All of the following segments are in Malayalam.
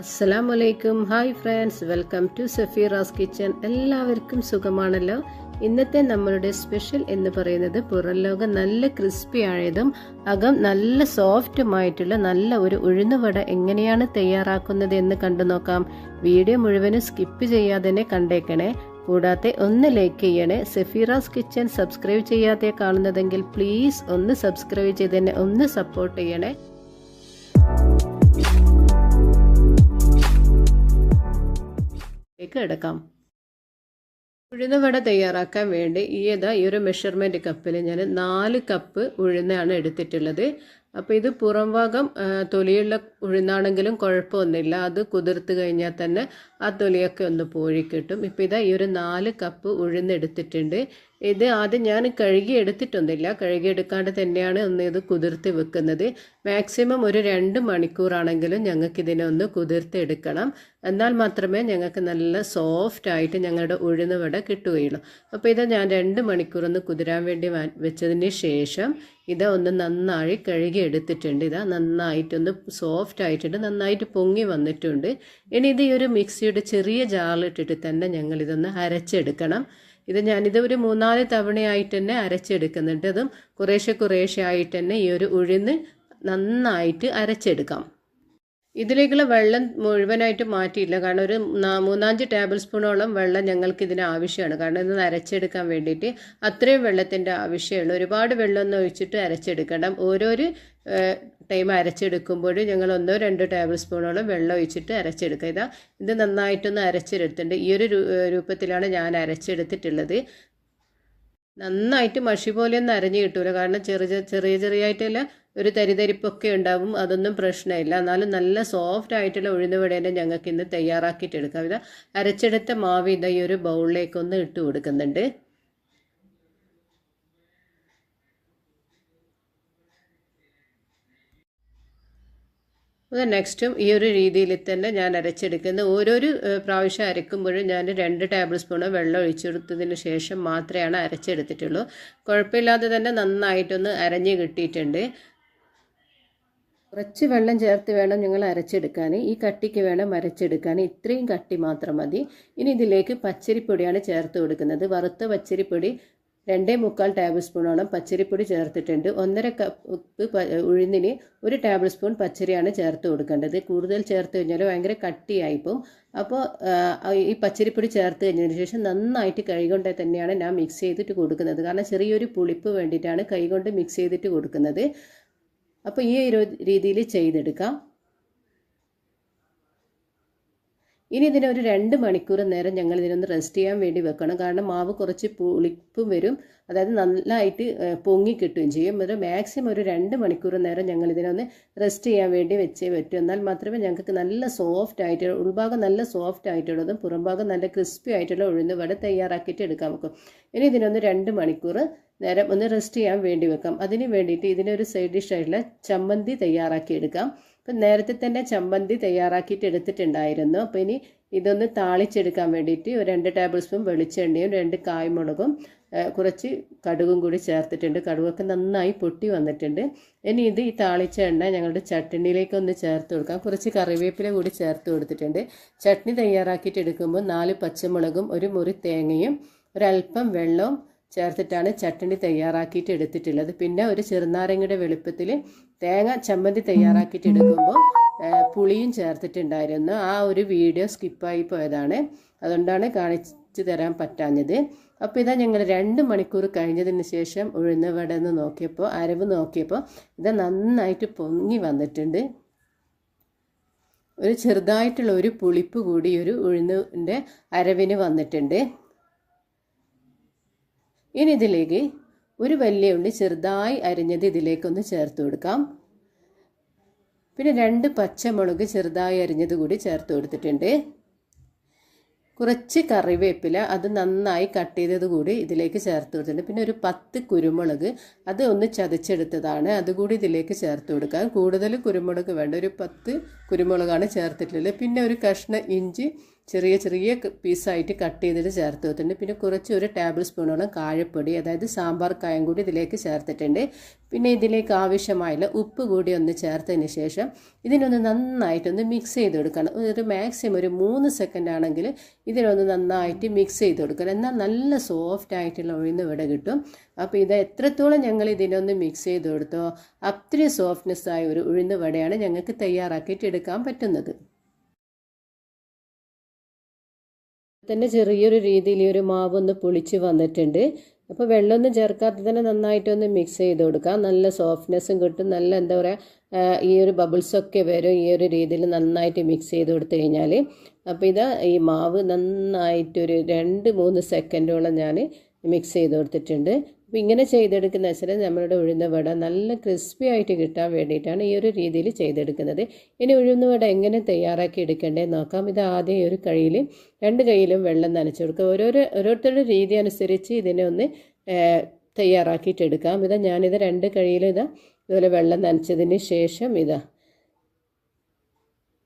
അസ്സലാം വലൈക്കും hi friends welcome to Safeera's kitchen എല്ലാവർക്കും സുഖമാണല്ലോ? ഇന്നത്തെ നമ്മളുടെ സ്പെഷ്യൽ എന്ന് പറയുന്നത് പുറം ലോകം നല്ല ക്രിസ്പി ആയതും അകം നല്ല സോഫ്റ്റുമായിട്ടുള്ള നല്ല ഒരു ഉഴുന്നുവട എങ്ങനെയാണ് തയ്യാറാക്കുന്നത് എന്ന് കണ്ടു നോക്കാം. വീഡിയോ മുഴുവനും സ്കിപ്പ് ചെയ്യാതെ തന്നെ കണ്ടേക്കണേ. കൂടാതെ ഒന്ന് ലൈക്ക് ചെയ്യണേ. സെഫീറാസ് കിച്ചൺ സബ്സ്ക്രൈബ് ചെയ്യാതെ കാണുന്നതെങ്കിൽ പ്ലീസ് ഒന്ന് സബ്സ്ക്രൈബ് ചെയ്ത് തന്നെ ഒന്ന് സപ്പോർട്ട് ചെയ്യണേ. കിടക്കാം. ഉഴുന്നുവട തയ്യാറാക്കാൻ വേണ്ടി ഈ ഏതാ ഈ ഒരു മെഷർമെന്റ് കപ്പിൽ ഞാൻ നാല് കപ്പ് ഉഴുന്നാണ് എടുത്തിട്ടുള്ളത്. അപ്പോൾ ഇത് പുറം ഭാഗം തൊലിയുള്ള ഉഴുന്നാണെങ്കിലും കുഴപ്പമൊന്നുമില്ല. അത് കുതിർത്ത് കഴിഞ്ഞാൽ തന്നെ ആ തൊലിയൊക്കെ ഒന്ന് പോഴി കിട്ടും ഇപ്പോൾ ഇതാ ഈ ഒരു നാല് കപ്പ് ഉഴുന്നെടുത്തിട്ടുണ്ട് ഇത് ആദ്യം ഞാൻ കഴുകി എടുത്തിട്ടൊന്നുമില്ല. കഴുകി എടുക്കാണ്ട് തന്നെയാണ് ഒന്ന് ഇത് കുതിർത്ത് വെക്കുന്നത്. മാക്സിമം ഒരു രണ്ട് മണിക്കൂറാണെങ്കിലും ഞങ്ങൾക്ക് ഇതിനെ ഒന്ന് കുതിർത്ത് എടുക്കണം. എന്നാൽ മാത്രമേ ഞങ്ങൾക്ക് നല്ല സോഫ്റ്റ് ആയിട്ട് ഞങ്ങളുടെ ഉഴുന്നുവട കിട്ടുകയുള്ളൂ. അപ്പോൾ ഇത് ഞാൻ രണ്ട് മണിക്കൂർ ഒന്ന് കുതിരാൻ വേണ്ടി വെച്ചതിന് ശേഷം ഇത് ഒന്ന് നന്നായി കഴുകി എടുത്തിട്ടുണ്ട്. ഇതാ നന്നായിട്ടൊന്ന് സോഫ്റ്റ് ആയിട്ടുണ്ട്. നന്നായിട്ട് പൊങ്ങി വന്നിട്ടുണ്ട്. ഇനി ഇത് ഈ ഒരു മിക്സിയുടെ ചെറിയ ജാറിലിട്ടിട്ട് തന്നെ ഞങ്ങൾ ഇതൊന്ന് അരച്ചെടുക്കണം. ഇത് ഞാനിത് ഒരു മൂന്നാൽ തവണയായിട്ട് തന്നെ അരച്ചെടുക്കുന്നുണ്ട്. അതും കുറേശ്ശെ കുറേശ്ശെ ആയിട്ട് തന്നെ ഈ ഒരു ഉഴുന്ന് നന്നായിട്ട് അരച്ചെടുക്കാം. ഇതിലേക്കുള്ള വെള്ളം മുഴുവനായിട്ട് മാറ്റിയില്ല കാരണം ഒരു മൂന്നാഞ്ച് ടേബിൾ സ്പൂണോളം വെള്ളം ഞങ്ങൾക്ക് ഇതിന് ആവശ്യമാണ്. കാരണം ഇത് അരച്ചെടുക്കാൻ വേണ്ടിയിട്ട് അത്രയും വെള്ളത്തിന്റെ ആവശ്യമുള്ളൂ. ഒരുപാട് വെള്ളം വെള്ളമൊന്നും ഒഴിച്ചിട്ട് അരച്ചെടുക്കണം ഓരോരു ടൈം അരച്ചെടുക്കുമ്പോൾ ഞങ്ങൾ ഒന്നോ രണ്ടോ ടേബിൾ സ്പൂണോളം വെള്ളം ഒഴിച്ചിട്ട് അരച്ചെടുക്കുക. ഇതാ ഇത് നന്നായിട്ടൊന്ന് അരച്ചെടുത്തിട്ടുണ്ട്. ഈ ഒരു രൂപത്തിലാണ് ഞാൻ അരച്ചെടുത്തിട്ടുള്ളത്. നന്നായിട്ട് മഷി പോലെയൊന്നും അരഞ്ഞു കിട്ടൂല. കാരണം ചെറിയ ചെറിയ ചെറിയായിട്ടല്ല ഒരു തരിതരിപ്പൊക്കെ ഉണ്ടാവും. അതൊന്നും പ്രശ്നമില്ല. എന്നാലും നല്ല സോഫ്റ്റ് ആയിട്ടുള്ള ഉഴുന്നുവടേനെ ഞങ്ങൾക്ക് ഇന്ന് തയ്യാറാക്കിയിട്ടെടുക്കാം. ഇത് അരച്ചെടുത്ത മാവ് ഇതാ ഈ ഒരു ബൗളിലേക്കൊന്ന് ഇട്ട് കൊടുക്കുന്നുണ്ട്. നെക്സ്റ്റും ഈ ഒരു രീതിയിൽ തന്നെ ഞാൻ അരച്ചെടുക്കുന്നത് ഓരോരു പ്രാവശ്യം അരക്കുമ്പോഴും ഞാൻ രണ്ട് ടേബിൾ സ്പൂണ് വെള്ളം ഒഴിച്ചെടുത്തതിന് ശേഷം മാത്രമാണ് അരച്ചെടുത്തിട്ടുള്ളൂ. കുഴപ്പമില്ലാതെ തന്നെ നന്നായിട്ടൊന്ന് അരഞ്ഞ് കിട്ടിയിട്ടുണ്ട്. കുറച്ച് വെള്ളം ചേർത്ത് വേണം നിങ്ങൾ അരച്ചെടുക്കാൻ. ഈ കട്ടിക്ക് വേണം അരച്ചെടുക്കാൻ. ഇത്രയും കട്ടി മാത്രം മതി. ഇനി ഇതിലേക്ക് പച്ചരിപ്പൊടിയാണ് ചേർത്ത് കൊടുക്കുന്നത്. വറുത്ത പച്ചരിപ്പൊടി രണ്ടേ മുക്കാൽ ടേബിൾ സ്പൂണോളം പച്ചരിപ്പൊടി ചേർത്തിട്ടുണ്ട്. ഒന്നര കപ്പ് ഉഴുന്നിന് ഒരു ടേബിൾ സ്പൂൺ പച്ചരിയാണ് ചേർത്ത് കൊടുക്കേണ്ടത്. കൂടുതൽ ചേർത്ത് കഴിഞ്ഞാൽ ഭയങ്കര കട്ടിയായിപ്പോവും. അപ്പോൾ ഈ പച്ചരിപ്പൊടി ചേർത്ത് കഴിഞ്ഞതിന് ശേഷം നന്നായിട്ട് കൈകൊണ്ട് തന്നെയാണ് ഞാൻ മിക്സ് ചെയ്തിട്ട് കൊടുക്കുന്നത്. കാരണം ചെറിയൊരു പുളിപ്പ് വേണ്ടിയിട്ടാണ് കൈകൊണ്ട് മിക്സ് ചെയ്തിട്ട് കൊടുക്കുന്നത്. അപ്പോൾ ഈ ഒരു രീതിയിൽ ചെയ്തെടുക്കാം. ഇനി ഇതിനെ ഒരു രണ്ട് മണിക്കൂർ നേരം ഞങ്ങൾ ഇതിനൊന്ന് റെസ്റ്റ് ചെയ്യാൻ വേണ്ടി വെക്കണം. കാരണം മാവ് കുറച്ച് പുളിപ്പും വരും. അതായത് നല്ലതായിട്ട് പൊങ്ങി കിട്ടുകയും ചെയ്യും. ഒരു മാക്സിമം ഒരു രണ്ട് മണിക്കൂർ നേരം ഞങ്ങൾ ഇതിനൊന്ന് റെസ്റ്റ് ചെയ്യാൻ വേണ്ടി വെച്ചേ പറ്റും. എന്നാൽ മാത്രമേ ഞങ്ങൾക്ക് നല്ല സോഫ്റ്റ് ആയിട്ട് ഉൾഭാഗം നല്ല സോഫ്റ്റ് ആയിട്ടുള്ളതും പുറംഭാഗം നല്ല ക്രിസ്പി ആയിട്ടുള്ള ഉഴുന്ന് വട തയ്യാറാക്കിയിട്ട് എടുക്കാൻ വെക്കും. ഇനി ഇതിനൊന്ന് രണ്ട് മണിക്കൂർ നേരം ഒന്ന് റെസ്റ്റ് ചെയ്യാൻ വേണ്ടി വെക്കാം. അതിന് വേണ്ടിയിട്ട് ഇതിനൊരു സൈഡ് ഡിഷ് ആയിട്ടുള്ള ചമ്മന്തി തയ്യാറാക്കി എടുക്കാം. അപ്പം നേരത്തെ തന്നെ ചമ്മന്തി തയ്യാറാക്കിയിട്ട് എടുത്തിട്ടുണ്ടായിരുന്നു. അപ്പോൾ ഇനി ഇതൊന്ന് താളിച്ചെടുക്കാൻ വേണ്ടിയിട്ട് ഒരു രണ്ട് ടേബിൾ സ്പൂൺ വെളിച്ചെണ്ണയും രണ്ട് കായ്മുളകും കുറച്ച് കടുകും കൂടി ചേർത്തിട്ടുണ്ട്. കടുകൊക്കെ നന്നായി പൊട്ടി വന്നിട്ടുണ്ട്. ഇനി ഇത് ഈ താളിച്ച എണ്ണ ഞങ്ങളുടെ ചട്ടണിയിലേക്ക് ഒന്ന് ചേർത്ത് കൊടുക്കാം. കുറച്ച് കറിവേപ്പില കൂടി ചേർത്ത് കൊടുത്തിട്ടുണ്ട്. ചട്നി തയ്യാറാക്കിയിട്ട് എടുക്കുമ്പോൾ നാല് പച്ചമുളകും ഒരു മുറി തേങ്ങയും ഒരല്പം വെള്ളവും ചേർത്തിട്ടാണ് ചട്ടണി തയ്യാറാക്കിയിട്ട് എടുത്തിട്ടുള്ളത്. പിന്നെ ഒരു ചെറുനാരങ്ങയുടെ വെളുപ്പത്തിൽ തേങ്ങ ചമ്മന്തി തയ്യാറാക്കിയിട്ട് എടുക്കുമ്പോൾ പുളിയും ചേർത്തിട്ടുണ്ടായിരുന്നു. ആ ഒരു വീഡിയോ സ്കിപ്പായി പോയതാണ്. അതുകൊണ്ടാണ് കാണിച്ചു തരാൻ പറ്റാഞ്ഞത്. അപ്പോൾ ഇതാ ഞങ്ങൾ രണ്ട് മണിക്കൂർ കഴിഞ്ഞതിന് ശേഷം ഉഴുന്ന വടന്ന് നോക്കിയപ്പോൾ അരവ് നോക്കിയപ്പോൾ ഇത് നന്നായിട്ട് പൊങ്ങി വന്നിട്ടുണ്ട്. ഒരു ചെറുതായിട്ടുള്ള ഒരു പുളിപ്പ് കൂടി ഒരു ഉഴുന്നിന്റെ അരവിന് വന്നിട്ടുണ്ട്. ഇനി ഇതിലേക്ക് ഒരു വലിയ ഉള്ളി ചെറുതായി അരിഞ്ഞത് ഇതിലേക്കൊന്ന് ചേർത്ത് കൊടുക്കാം. പിന്നെ രണ്ട് പച്ചമുളക് ചെറുതായി അരിഞ്ഞത് കൂടി ചേർത്ത് കൊടുത്തിട്ടുണ്ട്. കുറച്ച് കറിവേപ്പില അത് നന്നായി കട്ട് ചെയ്തത് കൂടി ഇതിലേക്ക് ചേർത്ത് കൊടുത്തിട്ടുണ്ട്. പിന്നെ ഒരു പത്ത് കുരുമുളക് അത് ഒന്ന് ചതച്ചെടുത്തതാണ്. അതുകൂടി ഇതിലേക്ക് ചേർത്ത് കൊടുക്കാം. കൂടുതൽ കുരുമുളക് വേണ്ട. ഒരു പത്ത് കുരുമുളകാണ് ചേർത്തിട്ടുള്ളത്. പിന്നെ ഒരു കഷ്ണം ഇഞ്ചി ചെറിയ ചെറിയ പീസായിട്ട് കട്ട് ചെയ്തിട്ട് ചേർത്ത് വെച്ചിട്ടുണ്ട്. പിന്നെ കുറച്ച് ഒരു ടേബിൾ സ്പൂണോളം കാഴപ്പൊടി അതായത് സാമ്പാർ കായം കൂടി ഇതിലേക്ക് ചേർത്തിട്ടുണ്ട്. പിന്നെ ഇതിലേക്ക് ആവശ്യമായുള്ള ഉപ്പ് കൂടി ഒന്ന് ചേർത്തതിന് ശേഷം ഇതിനൊന്ന് നന്നായിട്ടൊന്ന് മിക്സ് ചെയ്ത് കൊടുക്കണം ഒരു മാക്സിമം ഒരു മൂന്ന് സെക്കൻഡ് ആണെങ്കിൽ ഇതിനൊന്ന് നന്നായിട്ട് മിക്സ് ചെയ്ത് കൊടുക്കണം എന്നാൽ നല്ല സോഫ്റ്റ് ആയിട്ടുള്ള ഉഴുന്ന് ഇവിടെ കിട്ടും. അപ്പോൾ ഇത് എത്രത്തോളം ഞങ്ങൾ ഇതിനൊന്ന് മിക്സ് ചെയ്ത് കൊടുത്തോ അത്രയും സോഫ്റ്റ്നെസ്സായ ഒരു ഉഴുന്ന് വടയാണ് ഞങ്ങൾക്ക് തയ്യാറാക്കിയിട്ട് എടുക്കാൻ പറ്റുന്നത്. തന്നെ ചെറിയൊരു രീതിയിൽ ഈ ഒരു മാവ് ഒന്ന് പുളിച്ച് വന്നിട്ടുണ്ട്. അപ്പോൾ വെള്ളമൊന്നും ചേർക്കാതെ തന്നെ നന്നായിട്ടൊന്ന് മിക്സ് ചെയ്ത് കൊടുക്കാം. നല്ല സോഫ്റ്റ്നെസ്സും കിട്ടും. നല്ല എന്താ പറയുക ഈ ഒരു ബബിൾസൊക്കെ വരും. ഈ ഒരു രീതിയിൽ നന്നായിട്ട് മിക്സ് ചെയ്ത് കൊടുത്തു കഴിഞ്ഞാൽ. അപ്പോൾ ഇത് ഈ മാവ് നന്നായിട്ടൊരു രണ്ട് മൂന്ന് സെക്കൻഡോളം ഞാൻ മിക്സ് ചെയ്ത് കൊടുത്തിട്ടുണ്ട്. അപ്പോൾ ഇങ്ങനെ ചെയ്തെടുക്കുന്ന വെച്ചാൽ നമ്മളുടെ ഉഴുന്ന വട നല്ല ക്രിസ്പി ആയിട്ട് കിട്ടാൻ വേണ്ടിയിട്ടാണ് ഈ ഒരു രീതിയിൽ ചെയ്തെടുക്കുന്നത്. ഇനി ഉഴുന്ന വട എങ്ങനെ തയ്യാറാക്കി എടുക്കേണ്ടത് നോക്കാം. ഇത് ആദ്യം ഒരു കൈയിൽ രണ്ട് കൈയിലും വെള്ളം നനച്ചു കൊടുക്കുക. ഓരോരോ ഓരോരുത്തരുടെ രീതി അനുസരിച്ച് ഇതിനെ ഒന്ന് തയ്യാറാക്കിയിട്ടെടുക്കാം ഇതാ ഞാനിത് രണ്ട് കൈയിലും ഇതാ ഇതുപോലെ വെള്ളം നനച്ചതിന് ശേഷം ഇതാ.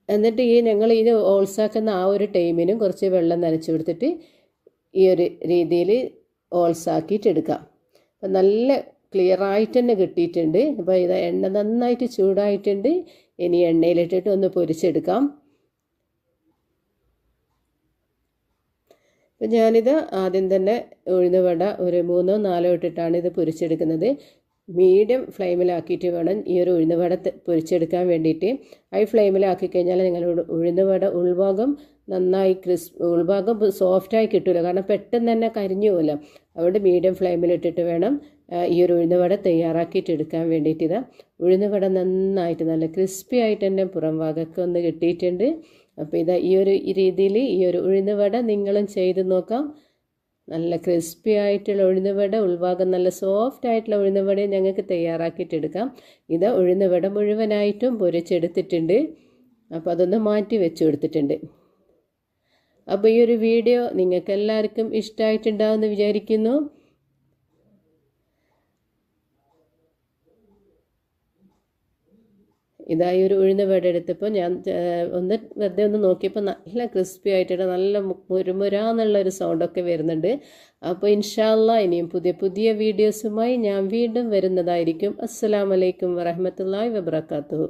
എന്നിട്ട് ഈ ഞങ്ങൾ ഇത് ഓൾസാക്കുന്ന ആ ഒരു ടൈമിനും കുറച്ച് വെള്ളം നനച്ചു കൊടുത്തിട്ട് ഈ ഒരു രീതിയിൽ ഓൾസാക്കിയിട്ട് എടുക്കാം. അപ്പം നല്ല ക്ലിയർ ആയിട്ട് തന്നെ കിട്ടിയിട്ടുണ്ട്. അപ്പോൾ ഇത് എണ്ണ നന്നായിട്ട് ചൂടായിട്ടുണ്ട്. ഇനി എണ്ണയിലിട്ടിട്ട് ഒന്ന് പൊരിച്ചെടുക്കാം. അപ്പം ഞാനിത് ആദ്യം തന്നെ ഉഴുന്ന് വട ഒരു മൂന്നോ നാലോ ഇട്ടിട്ടാണ് ഇത് പൊരിച്ചെടുക്കുന്നത്. മീഡിയം ഫ്ലെയിമിലാക്കിയിട്ട് വേണം ഈ ഒരു ഉഴുന്ന് വട പൊരിച്ചെടുക്കാൻ വേണ്ടിയിട്ട്. ഹൈ ഫ്ലെയിമിലാക്കി കഴിഞ്ഞാൽ നിങ്ങളുടെ ഉഴുന്ന് വട ഉൾഭാഗം നന്നായി ക്രിസ് ഉൾഭാഗം സോഫ്റ്റായി കിട്ടില്ല കാരണം പെട്ടെന്ന് തന്നെ കരിഞ്ഞു പോലും അതുകൊണ്ട് മീഡിയം ഫ്ലെയിമിലിട്ടിട്ട് വേണം ഈ ഒരു ഉഴുന്നുവട തയ്യാറാക്കിയിട്ട് എടുക്കാൻ വേണ്ടിയിട്ട് ഇതാ ഉഴുന്നുവട നന്നായിട്ട് നല്ല ക്രിസ്പി ആയിട്ട് തന്നെ പുറം ഭാഗമൊക്കെ ഒന്ന് കിട്ടിയിട്ടുണ്ട്. അപ്പോൾ ഇതാ ഈ ഒരു രീതിയിൽ ഈ ഒരു ഉഴുന്നുവട നിങ്ങളും ചെയ്ത് നോക്കാം. നല്ല ക്രിസ്പി ആയിട്ടുള്ള ഉഴുന്നുവട ഉൾഭാഗം നല്ല സോഫ്റ്റ് ആയിട്ടുള്ള ഉഴുന്നുവട ഞങ്ങൾക്ക് തയ്യാറാക്കിയിട്ടെടുക്കാം ഇത് ഉഴുന്നുവട മുഴുവനായിട്ടും പൊരിച്ചെടുത്തിട്ടുണ്ട്. അപ്പോൾ അതൊന്ന് മാറ്റി വെച്ച് കൊടുത്തിട്ടുണ്ട്. അപ്പോൾ ഈ ഒരു വീഡിയോ നിങ്ങൾക്ക് എല്ലാവർക്കും ഇഷ്ടമായിട്ടുണ്ടാവുമെന്ന് വിചാരിക്കുന്നു ഇതായി ഒരു ഉഴുന്ന വട എടുത്തപ്പോൾ ഞാൻ ഒന്ന് വെറുതെ ഒന്ന് നോക്കിയപ്പോൾ നല്ല ക്രിസ്പി ആയിട്ടുണ്ട്. നല്ല മുരുമുരാന്നുള്ളൊരു സൗണ്ടൊക്കെ വരുന്നുണ്ട്. അപ്പോൾ ഇൻഷാല്ല ഇനിയും പുതിയ പുതിയ വീഡിയോസുമായി ഞാൻ വീണ്ടും വരുന്നതായിരിക്കും. അസ്സാം വലൈക്കും വറഹമത്തല്ലാ വബർക്കാത്തു